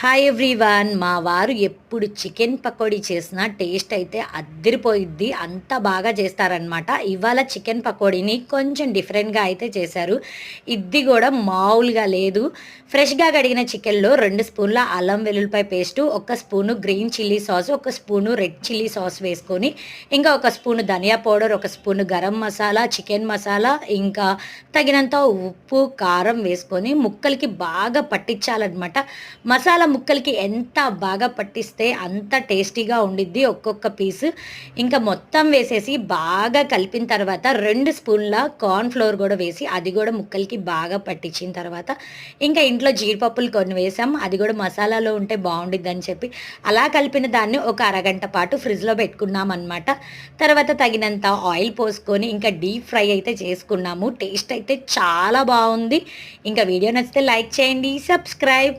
Hi everyone మా వారు ఎప్పుడు చికెన్ పకోడీ చేసినా టేస్ట్ అయితే అద్దరిపోయిద్ది. అంత బాగా చేస్తారనమాట ఇవాళ చికెన్ పకోడీని కొంచెం డిఫరెంట్గా అయితే చేశారు. ఇది కూడా మామూలుగా లేదు. ఫ్రెష్గా కడిగిన చికెన్లో రెండు స్పూన్ల అల్లం వెల్లుల్లిపాయ పేస్టు ఒక స్పూను గ్రీన్ చిల్లీ సాస్ ఒక స్పూను రెడ్ చిల్లీ సాస్ వేసుకొని ఇంకా ఒక స్పూను ధనియా పౌడర్ ఒక స్పూను గరం మసాలా చికెన్ మసాలా ఇంకా తగినంత ఉప్పు కారం వేసుకొని ముక్కలకి బాగా పట్టించాలన్నమాట. మసాలా ముక్కలకి ఎంత బాగా పట్టిస్తే అంత టేస్టీగా ఉండిద్ది ఒక్కొక్క పీసు. ఇంకా మొత్తం వేసేసి బాగా కలిపిన తర్వాత రెండు స్పూన్ల కార్న్ ఫ్లోర్ కూడా వేసి అది కూడా ముక్కలకి బాగా పట్టించిన తర్వాత ఇంకా ఇంట్లో జీడిపప్పులు కొన్ని వేసాం. అది కూడా మసాలాలో ఉంటే బాగుండిద్ది అని చెప్పి అలా కలిపిన దాన్ని ఒక అరగంట పాటు ఫ్రిడ్జ్లో పెట్టుకున్నాం అనమాట తర్వాత తగినంత ఆయిల్ పోసుకొని ఇంకా డీప్ ఫ్రై అయితే చేసుకున్నాము. టేస్ట్ అయితే చాలా బాగుంది. ఇంకా వీడియో నచ్చితే లైక్ చేయండి సబ్స్క్రైబ్.